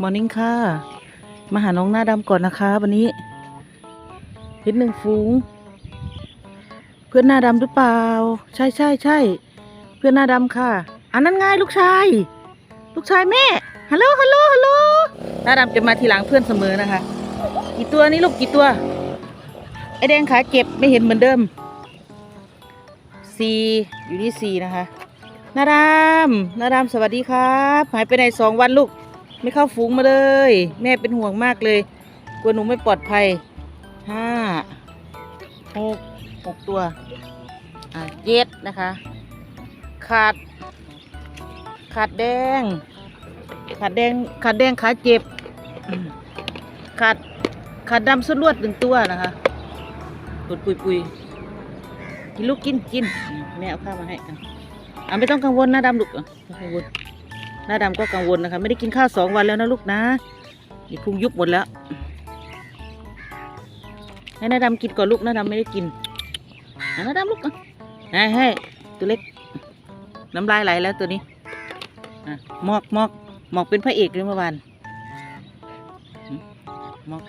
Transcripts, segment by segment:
มอร์นิ่งค่ะ มาหาน้องหน้าดำก่อนนะคะ วันนี้เห็นหนึ่งฝูง เพื่อนหน้าดำหรือเปล่า ใช่ใช่ใช่เพื่อนหน้าดำค่ะ อันนั้นไงลูกชาย ลูกชายแม่ฮัลโหลฮัลโหลฮัลโหลหน้าดำจะมาทีหลังเพื่อนเสมอนะคะ กี่ตัวนี่ลูกกี่ตัวไอแดงขาเจ็บไม่เห็นเหมือนเดิมสี่อยู่ที่สี่นะคะนาดามนาดามสวัสดีครับ หายไปไหนสองวันลูก ไม่เข้าฝูงมาเลย แม่เป็นห่วงมากเลย กลัวหนูไม่ปลอดภัยห้าหกหกตัวอ่าเจ็ดนะคะ ขาด ขาดแดง ขาดแดง ขาดแดงขาเจ็บ ขาด ขาดดำสุดลวดหนึ่งตัวนะคะปุดปุยปุยกินลูกกินกินแม่เอาข้าวมาให้อะไม่ต้องกังวลหน้าดำลูกอะไม่กังวล หน้าดำก็กังวลนะคะ ไม่ได้กินข้าวสองวันแล้วนะลูกนะนี่พุงยุบหมดแล้ว ให้หน้าดำกินก่อนลูกหน้าดำไม่ได้กินหน้าดำลูกให้ให้ตัวเล็ก น้ำลายไหลแล้วตัวนี้หมอกหมอกหมอกเป็นพระเอกเลยเมื่อวานหมอก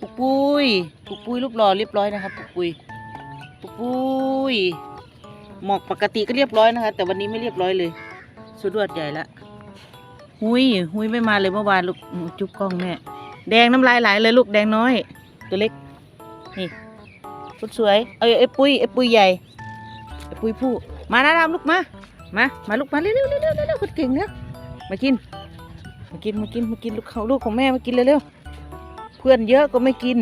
ปุกปุยปุกปุยรูปหล่อเรียบร้อยนะครับปุกปุยปุกปุย หมอกปกติก็เรียบร้อยนะคะ แต่วันนี้ไม่เรียบร้อยเลย สุดรวดใหญ่ละหุยหุยไม่มาเลยเมื่อวานลูกจุ๊บกล้องแม่แดงน้ำลายไหลเลยลูกแดงน้อย ตัวเล็กนี่คนสวยเอ้ยไอ้ปุ้ยไอ้ปุ้ยใหญ่ไอ้ปุ้ยผู้มานะดำลูกมามามาลูกมาเร็วเร็วเร็วเร็วเร็วคนเก่งเนี่ยมากินมากินมากินมากินลูกเขาลูกของแม่มากินเร็วเร็วเพื่อนเยอะก็ไม่กิน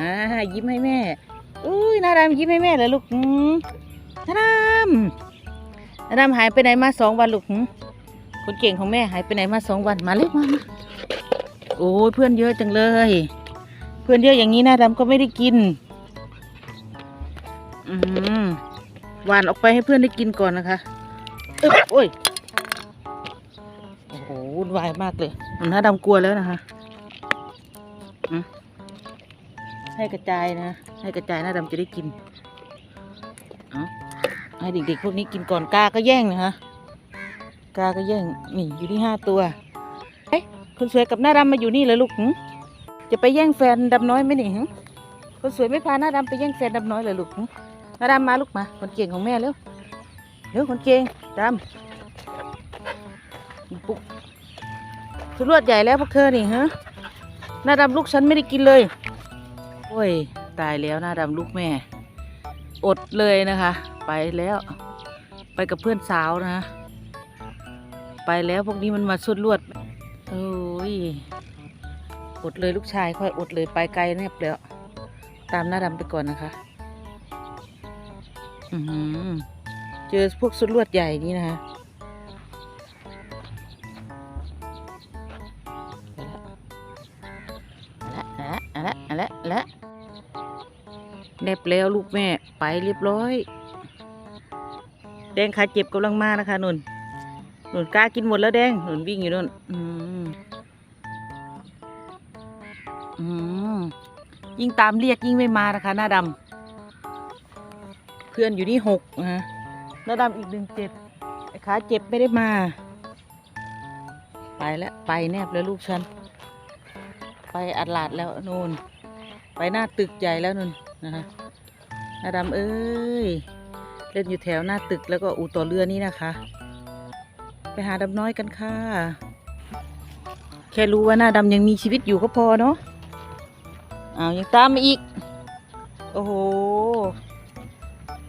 อ่ายิ้มให้แม่ อุ้ยนาดำยิ้มให้แม่เลยลูกหืมนาดำนาดำหายไปไหนมาสองวันลูกคนเก่งของแม่หายไปไหนมาสองวันมาเร็วมาโอ้ยเพื่อนเยอะจังเลย เพื่อนเยอะอย่างนี้นาดำก็ไม่ได้กิน อืมหวานออกไปให้เพื่อนได้กินก่อนนะคะอึ๊บโอ้ยโอ้โหวุ่นวายมากเลยนาดำกลัวแล้วนะคะ ให้กระจายนะ ให้กระจายหน้าดำจะได้กินเอาให้เด็กๆพวกนี้กินก่อนกาก็แย่งนะคะกาก็แย่งนี่อยู่ที่ห้าตัวเอ๊ะคนสวยกับหน้าดำมาอยู่นี่เลยลูกหึจะไปแย่งแฟนดำน้อยไหมนี่หึคนสวยไม่พาหน้าดำไปแย่งแฟนดำน้อยเลยลูกหึหน้าดำมาลูกมาคนเก่งของแม่เร็วเร็วคนเก่งดำปุ๊กสุดรวดใหญ่แล้วพวกเธอนี่ฮะหน้าดำลูกฉันไม่ได้กินเลย โอ้ย ตายแล้วหน้าดำลูกแม่ อดเลยนะคะ ไปแล้ว ไปกับเพื่อนสาวนะ ไปแล้วพวกนี้มันมาสุดลวดโอ้ย อดเลยลูกชายค่อยอดเลยไปไกลแนบแล้วตามหน้าดำไปก่อนนะคะ อือเจอพวกสุดลวดใหญ่นี่นะคะ แนบแล้วลูกแม่ไปเรียบร้อย แดงขาเจ็บกำลังมานะคะนุ่นนุ่นกล้ากินหมดแล้วแดงนุ่นวิ่งอยู่นุ่นอืมอืมยิ่งตามเรียกยิ่งไม่มานะคะ หน้าดำเพื่อนอยู่นี่หกนะหน้าดำอีกหนึ่งเจ็ดขาเจ็บไม่ได้มา ไปแล้วไปแนบแล้วลูกฉัน ไปอัดลาดแล้วนู่นไปหน้าตึกใหญ่แล้วนู่นนะฮะ นาดำเอ้ย เล่นอยู่แถวหน้าตึกแล้วก็อู่ต่อเรือนี่นะคะ ไปหาดำน้อยกันค่ะ แค่รู้ว่าหน้าดำยังมีชีวิตอยู่ก็พอเนาะอ้าวยังตามมาอีก โอ้โห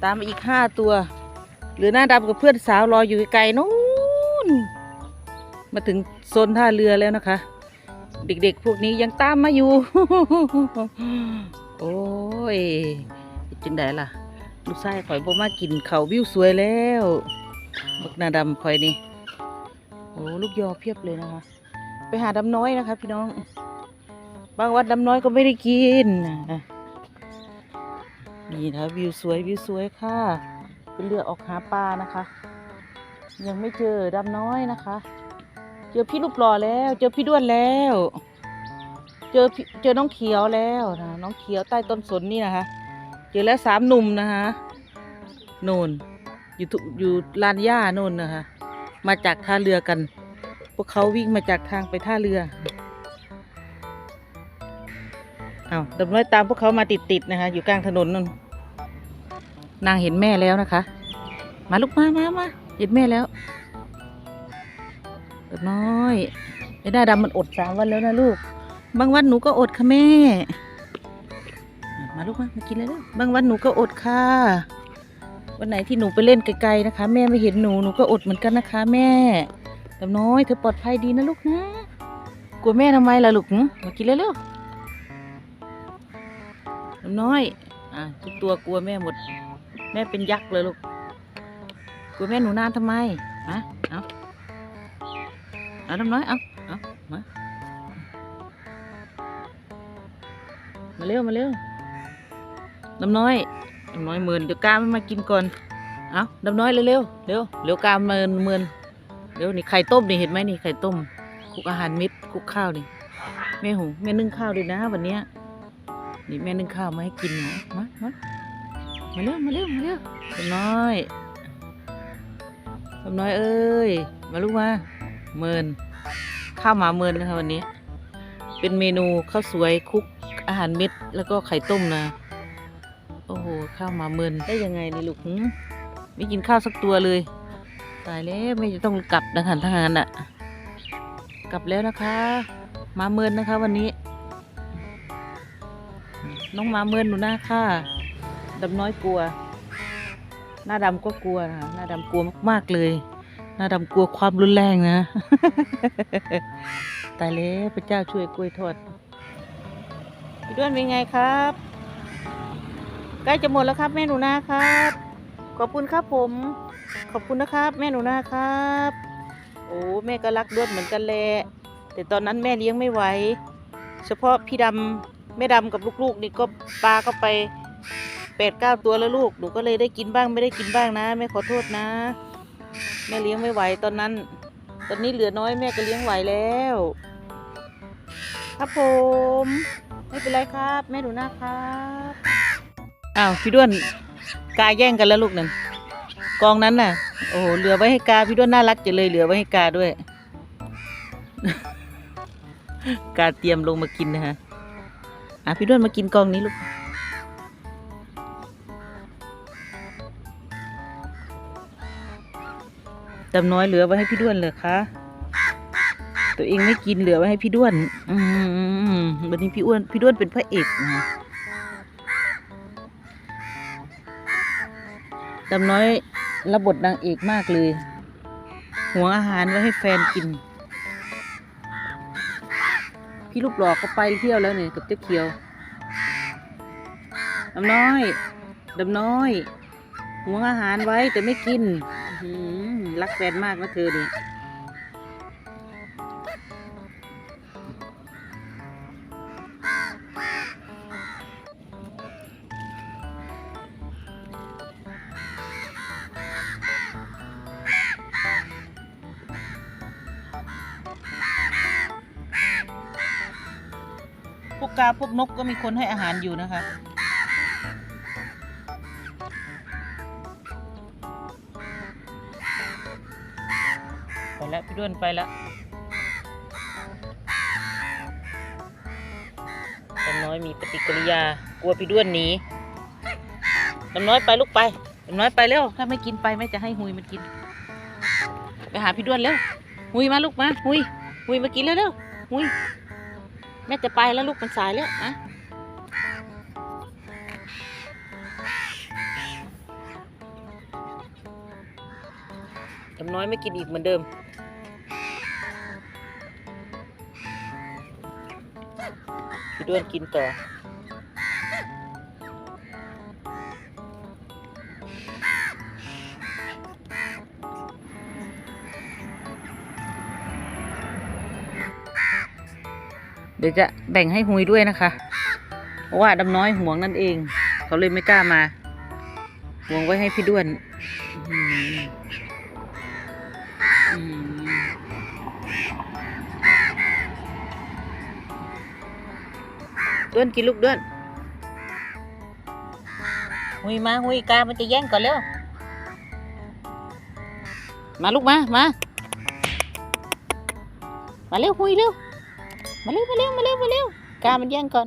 ตามมาอีกห้าตัวหลือหน้าดำกับเพื่อนสาวรออยู่ไกลๆนู้น มาถึงโซนท่าเรือแล้วนะคะ เด็กๆ พวกนี้ยังตามมาอยู่ โอ้ย จังไดล่ะ ลูกชายข่อยบ่มากินเขาวิวสวยแล้วบักนาดำข่อยนี่โอ้ลูกยอเพียบเลยนะคะ ไปหาดำน้อยนะคะ พี่น้อง บางวัดดำน้อยก็ไม่ได้กินนี่นะวิวสวยวิวสวยค่ะเป็นเรือออกหาปลานะคะ ยังไม่เจอดำน้อยนะคะ เจอพี่ลูกหล่อแล้ว เจอพี่ด้วนแล้ว เจอเจอน้องเขียวแล้วนะน้องเขียวใต้ต้นสนนี่นะคะ เจอแล้วสามหนุ่มนะคะโนนอยู่ทุอยู่ลานหญ้าโนนนะคะ มาจากท่าเรือกัน พวกเขาวิ่งมาจากทางไปท่าเรือเอาดำน้อยตามพวกเขามาติดๆนะคะ อยู่กลางถนนนนนางเห็นแม่แล้วนะคะ มาลูกมามามาเห็นแม่แล้วดำน้อยไอ้ด้าดำมันอดสามวันแล้วนะลูก บางวันหนูก็อดค่ะแม่ ลูกมามากินเลยลูกบางวันหนูก็อดค่ะ วันไหนที่หนูไปเล่นไกลๆนะคะ แม่ไม่เห็นหนูหนูก็อดเหมือนกันนะคะ แม่ดำน้อยเธอปลอดภัยดีนะลูกนะกลัวแม่ทำไมล่ะลูกหึมากินเลยเร็วดำน้อยอะทุกตัวกลัวแม่หมด แม่เป็นยักษ์เลยลูกกลัวแม่หนูนานทำไมฮะเอาเอาดำน้อยเอาเอามามาเร็วมาเร็ว ดำน้อยดำน้อยเมินเดี๋ยวกามนมากินก่อนเอาดำน้อยเร็วเร็วเร็วเร็วกามเมินเมินเร็วนี่ไข่ต้มนี่เห็นไหมนี่ไข่ต้มคุกอาหารเม็ดคลุกข้าวนี่แม่หงแม่นึ่งข้าวด้วยนะ วันเนี้ยนี่แม่นึ่งข้าวมาให้กินนะมามามาเร็วมาเร็วมาเร็วดำน้อยดำน้อยเอ้ยมาลูกมาเมินข้าวหมาเมินนะคะวันนี้ เป็นเมนูข้าวสวยคุกอาหารเม็ดแล้วก็ไข่ต้มนะ ข้าวมาเมินได้ยังไงนี่ลูกหึไม่กินข้าวสักตัวเลย ตายแล้วไม่จะต้องกลับนะคะทางานอะ กลับแล้วนะคะ มาเมินนะคะวันนี้ น้องมาเมินหนูหน้าค่ะดำน้อยกลัว หน้าดำก็กลัวนะคะหน้าดำกลัวมากๆเลย หน้าดำกลัวความรุนแรงนะ ตายแล้วพระเจ้าช่วยกล้วยทอดพี่ด้วนเป็นไงครับ ใกล้จะหมดแล้วครับแม่หนูนาครับ ขอบคุณครับผม ขอบคุณนะครับ แม่หนูนาครับ โอ้แม่ก็รักด้วนเหมือนกันแหละแต่ตอนนั้นแม่เลี้ยงไม่ไหวเฉพาะพี่ดำแม่ดำกับลูกๆ นี่ก็ปลาก็ไปแปดเก้าตัวแล้วลูกหนูก็เลยได้กินบ้างไม่ได้กินบ้างนะแม่ขอโทษนะ แม่เลี้ยงไม่ไหวตอนนั้น ตอนนี้เหลือน้อยแม่ก็เลี้ยงไหวแล้ว ครับผม ไม่เป็นไรครับ แม่หนูนาครับ อ้าวพี่ด้วนกาแย่งกันแล้วลูกนั่นกองนั้นน่ะ โอ้โหเหลือไว้ให้กาพี่ด้วนน่ารักจังเลยเหลือไว้ให้กาด้วย กาเตรียมลงมากินนะฮะอะพี่ด้วนมากินกองนี้ลูกดำน้อยเหลือไว้ให้พี่ด้วนเลยคะตัวเองไม่กินเหลือไว้ให้พี่ด้วน อืมวันนี้พี่อ้วนพี่ด้วนเป็นพระเอกนะ ดำน้อยรับบทนางเอกมากเลย หัวอาหารไว้ให้แฟนกิน พี่ลูกหลอกเขาไปเที่ยวแล้วเนี่ยกับเจ๊เขียวดำน้อยดำน้อย หัวอาหารไว้แต่ไม่กินรักแฟนมากนะเธอนี่ย วกกาพวกนกก็มีคนให้อาหารอยู่นะคะ ไปแล้วพี่ด้วนไปแล้วดำน้อยมีปฏิกิริยากลัวพี่ด้วนหนีดำน้อยไปลูกไปดำน้อยไปเร็วถ้าไม่กินไปแม่จะให้หุยมันกิน ไปหาพี่ด้วนเร็วหุยมาลูกมาหุยหุยมากินแล้วเร็วหุย แม่จะไปแล้วลูกมันสายแล้วอะทำน้อยไม่กินอีกเหมือนเดิม พี่ด้วนกินต่อ ดี๋ยวจะแบ่งให้หุยด้วยนะคะ เพราะว่าดำน้อยห่วงนั่นเอง เขาเลยไม่กล้ามาห่วงไว้ให้พี่ด้วนด้วนกินลูกด้วนหุยมาหุยกา มันจะแย่งก่อนเร็ว มาลูกมา มา มาเร็วหุยเร็ว มาเร็วมาเร็วมาเร็วมาเร็วกามันแย่งก่อน